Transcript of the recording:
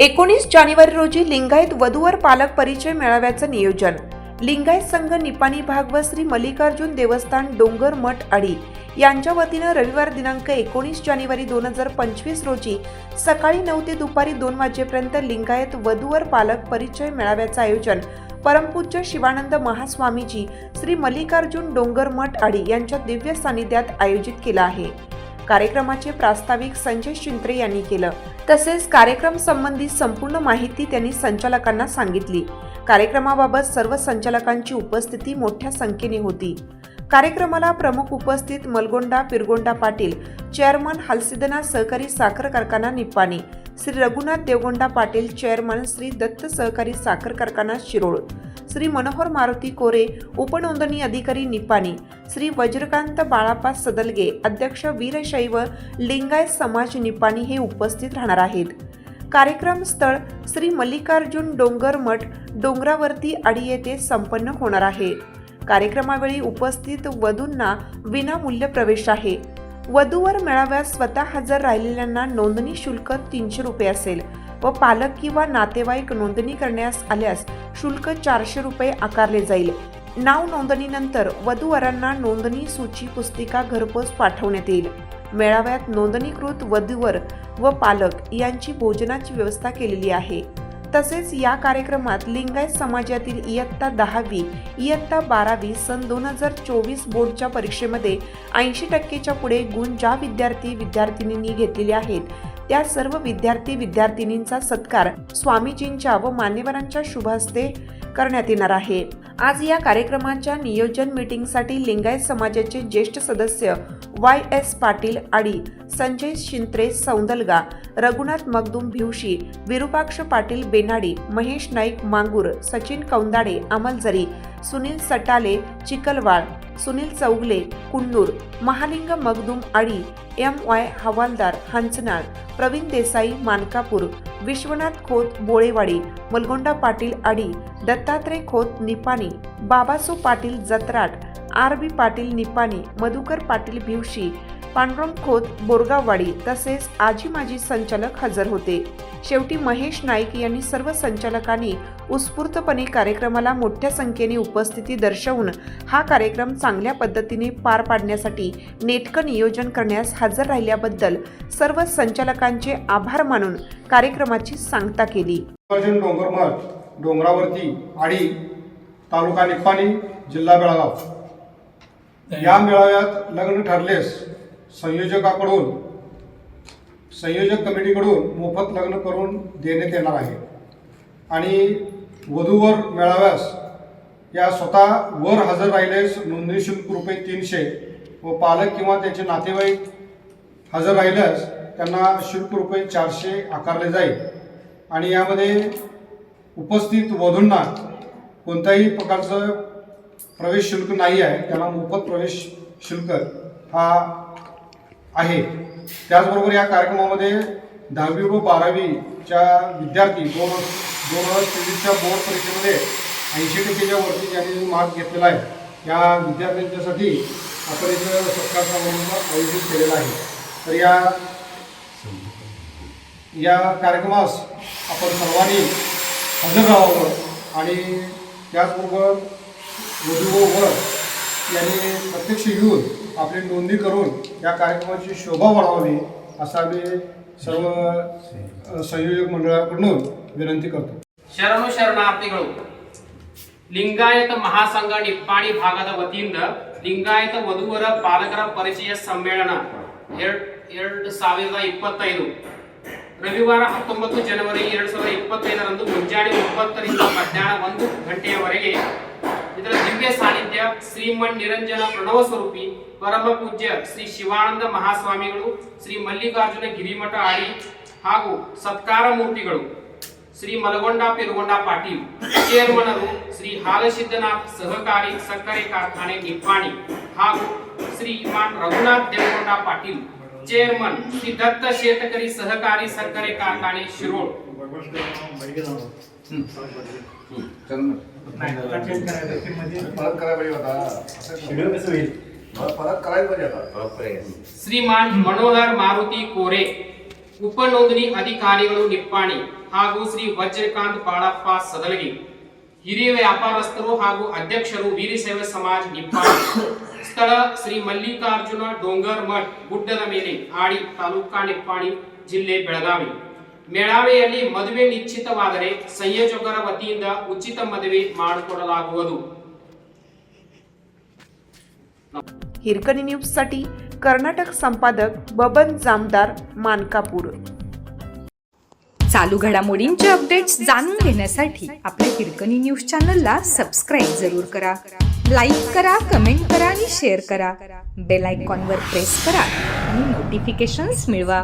एकोणीस जानेवारी रोजी लिंगायत वधूवर पालक परिचय मेळाव्याचं नियोजन. लिंगायत संघ निपाणी भाग व श्री मल्लिकार्जुन देवस्थान डोंगर मठ अडी यांच्या वतीनं रविवार दिनांक एकोणीस जानेवारी दोन हजार पंचवीस रोजी सकाळी नऊ ते दुपारी दोन वाजेपर्यंत लिंगायत वधूवर पालक परिचय मेळाव्याचं आयोजन परमपूज्य शिवानंद महास्वामीजी श्री मल्लिकार्जुन डोंगर मठ आडी यांच्या दिव्य सानिध्यात आयोजित केलं आहे. कार्यक्रमाचे प्रास्ताविक संजय शिंत्रे यांनी केलं. तसेच कार्यक्रम संबंधी संपूर्ण माहिती त्यांनी संचालकांना सांगितली. कार्यक्रमाबाबत सर्व संचालकांची उपस्थिती मोठ्या संख्येने होती. कार्यक्रमाला प्रमुख उपस्थित मलगोंडा पिरगोंडा पाटील चेअरमन हालसिदना सहकारी साखर कारखाना निप्पाणी श्री रघुनाथ देवगोंडा पाटील चेअरमन श्री दत्त सहकारी साखर कारखाना शिरोळ श्री मनोहर मारुती कोरे उपनोंदणी अधिकारी निपाणी श्री वज्रकांत बाळापा सदलगे अध्यक्ष वीरशैव लिंगायत समाज निपाणी हे उपस्थित राहणार आहेत. कार्यक्रम स्थळ श्री मल्लिकार्जुन डोंगर मठ डोंगरावरती आडी येथे संपन्न होणार आहे. कार्यक्रमावेळी उपस्थित वधूंना विनामूल्य प्रवेश आहे. वधूवर मेळाव्यास स्वतः हजर राहिलेल्यांना नोंदणी शुल्क तीनशे रुपये असेल व पालक किंवा नातेवाईक नोंदणी करण्यास आल्यास शुल्क चारशे रुपये आकारले जाईल. नाव नोंदणीनंतर वधूवरांना नोंदणी सूची पुस्तिका घरपोच पाठवण्यात येईल. मेळाव्यात नोंदणीकृत वधूवर व पालक यांची भोजनाची व्यवस्था केलेली आहे. तसेच या कार्यक्रमात लिंगायत समाजातील इयत्ता दहावी इयत्ता बारावी सन दोन हजार चोवीस बोर्डच्या परीक्षेमध्ये ऐंशी टक्केच्या पुढे गुण ज्या विद्यार्थी विद्यार्थिनींनी घेतलेले आहेत त्या सर्व विद्यार्थी विद्यार्थिनींचा सत्कार स्वामीजींच्या व मान्यवरांच्या शुभहस्ते करण्यात येणार आहे. आज या कार्यक्रमाच्या नियोजन मीटिंगसाठी लिंगायत समाजाचे ज्येष्ठ सदस्य वाय एस पाटील आडी संजय शिंत्रे सौंदलगा रघुनाथ मगदुम भिवशी विरुपाक्ष पाटील बेनाडी महेश नाईक मांगूर सचिन कौंदाडे अमलजरी सुनील सटाले चिकलवाळ सुनील चौगले कुन्नूर महालिंग मगदुम आडी एम वाय हवालदार हंचनाळ प्रवीण देसाई मानकापूर विश्वनाथ खोत बोळेवाडी मलगोंडा पाटील आडी दत्तात्रय खोत निपाणी बाबासू पाटील जत्राट आर बी पाटील निपाणी मधुकर पाटील भिवशी पांडुरंग खोत बोरगाववाडी तसेच आजी माजी संचालक हजर होते. शेवटी महेश नाईक यांनी सर्व संचालकांनी उत्स्फूर्तपणे कार्यक्रमाला मोठ्या संख्येने उपस्थिती दर्शवून हा कार्यक्रम चांगल्या पद्धतीने पार पाडण्यासाठी नेटकं नियोजन करण्यास हजर राहिल्याबद्दल सर्व संचालकांचे आभार मानून कार्यक्रमाची सांगता केली. डोंगरमठ डोंगरावरती आडी तालुका निपाणी जिल्हा बेळगाव या मेळाव्यात लग्न ठरलेस संयोजकाकडून संयोजक कमिटीकडून मोफत लग्न करून देण्यात येणार आहे. आणि वधूवर मेळाव्यास या स्वतः वर हजर राहिल्यास नोंदणी शुल्क रुपये तीनशे व पालक किंवा त्याचे नातेवाईक हजर राहिल्यास त्यांना शुल्क रुपये चारशे आकारले जाईल. आणि यामध्ये उपस्थित वधूंना कोणत्याही प्रकारचं प्रवेश शुल्क नाही आहे. त्यांना मोफत प्रवेश शुल्क हा आहे. त्याचबरोबर या कार्यक्रमामध्ये दहावी व बारावीच्या विद्यार्थी दोन दोन हजार तेवीसच्या बोर्ड परीक्षेमध्ये ऐंशी टक्केच्या वरती ज्यांनी मार्क घेतलेला आहे. या विद्यार्थ्यांच्यासाठी आपण इथं सत्कार समारंभ आयोजित केलेला आहे. तर या या कार्यक्रमास आपण सर्वांनी हजर राहावं आणि त्याचबरोबर वधू व वर यांनी प्रत्यक्ष येऊन आपली नोंदणी करून या कार्यक्रमाची शोभा वाढवावी असा मी सर्व अ, संयोजक मंडळाकडून विनंती करतो ಶರಣು ಶರಣಾರ್ಥಿಗಳು ಲಿಂಗಾಯತ ಮಹಾಸಂಘ ನಿಪ್ಪಾಣಿ ಭಾಗದ ವತಿಯಿಂದ ಲಿಂಗಾಯತ ವಧುವರ ಪಾಲಕರ ಪರಿಚಯ ಸಮ್ಮೇಳನ ಎರಡ್ ಎರಡು ಸಾವಿರದ ಇಪ್ಪತ್ತೈದು ರವಿವಾರ ಹತ್ತೊಂಬತ್ತು ಜನವರಿ ಎರಡು ಸಾವಿರದ ಇಪ್ಪತ್ತೈದರಂದು ಮುಂಜಾನೆ ಒಂಬತ್ತರಿಂದ ಮಧ್ಯಾಹ್ನ ಒಂದು ಗಂಟೆಯವರೆಗೆ ಇದರ ದಿವ್ಯ ಸಾನ್ನಿಧ್ಯ ಶ್ರೀಮನ್ ನಿರಂಜನ ಪ್ರಣವ ಸ್ವರೂಪಿ ಪರಮ ಪೂಜ್ಯ ಶ್ರೀ ಶಿವಾನಂದ ಮಹಾಸ್ವಾಮಿಗಳು ಶ್ರೀ ಮಲ್ಲಿಕಾರ್ಜುನ ಗಿರಿಮಠ ಆಡಿ ಹಾಗೂ ಸತ್ಕಾರ ಮೂರ್ತಿಗಳು ಶ್ರೀ ಮಲಗೊಂಡ ಪಿರುಗೊಂಡ ಪಾಟೀಲ್ ಚೇರ್ಮನರು ಶ್ರೀ ಹಾಲಸಿದ್ದನಾಥ್ ಸಹಕಾರಿ ಸಕ್ಕರೆ ಕಾರ್ಖಾನೆ ನಿಪ್ಪಾಣಿ ಹಾಗೂ ಶ್ರೀಮಾನ್ ರಘುನಾಥ್ ದೇವಗೊಂಡ ಪಾಟೀಲ್ चेअरमन श्री दत्त शेतकरी सहकारी सरकारी कारखाने शिरोळ ಶ್ರೀಮಾನ್ ಮನೋಹರ್ ಮಾರುತಿ ಕೋರೆ, ಉಪನೋಂದಣಿ ಅಧಿಕಾರಿಗಳು ನಿಪ್ಪಾಣಿ ಹಾಗೂ ಶ್ರೀ ವಜ್ರಕಾಂತ್ ಬಾಳಪ್ಪ ಸದಲಗಿ, ಹಿರಿಯ ವ್ಯಾಪಾರಸ್ಥರು ಹಾಗೂ ಅಧ್ಯಕ್ಷರು ವೀರಸೇವ ಸಮಾಜ ನಿಪ್ಪಾಣಿ, ಸ್ಥಳ ಶ್ರೀ ಮಲ್ಲಿಕಾರ್ಜುನ ಡೋಂಗರ್ ಮಠ ಗುಡ್ಡದ ಮೇಲೆ ಆಡಿ ತಾಲೂಕಾ ನಿಪ್ಪಾಣಿ ಜಿಲ್ಲೆ ಬೆಳಗಾವಿ. ಮೇಳಾವೆಯಲ್ಲಿ ಮದುವೆ ನಿಶ್ಚಿತವಾದರೆ ಸಂಯೋಜಕರ ವತಿಯಿಂದ ಉಚಿತ ಮದುವೆ ಮಾಡಿಕೊಡಲಾಗುವುದು हिरकणी न्यूजसाठी कर्नाटक संपादक बबन जामदार मानकापूर चालू घडामोडींचे अपडेट्स जाणून घेण्यासाठी आपल्या हिरकणी न्यूज चॅनलला सबस्क्राईब जरूर करा लाईक करा कमेंट करा आणि शेअर करा बेल आयकॉनवर प्रेस करा आणि नोटिफिकेशन्स मिळवा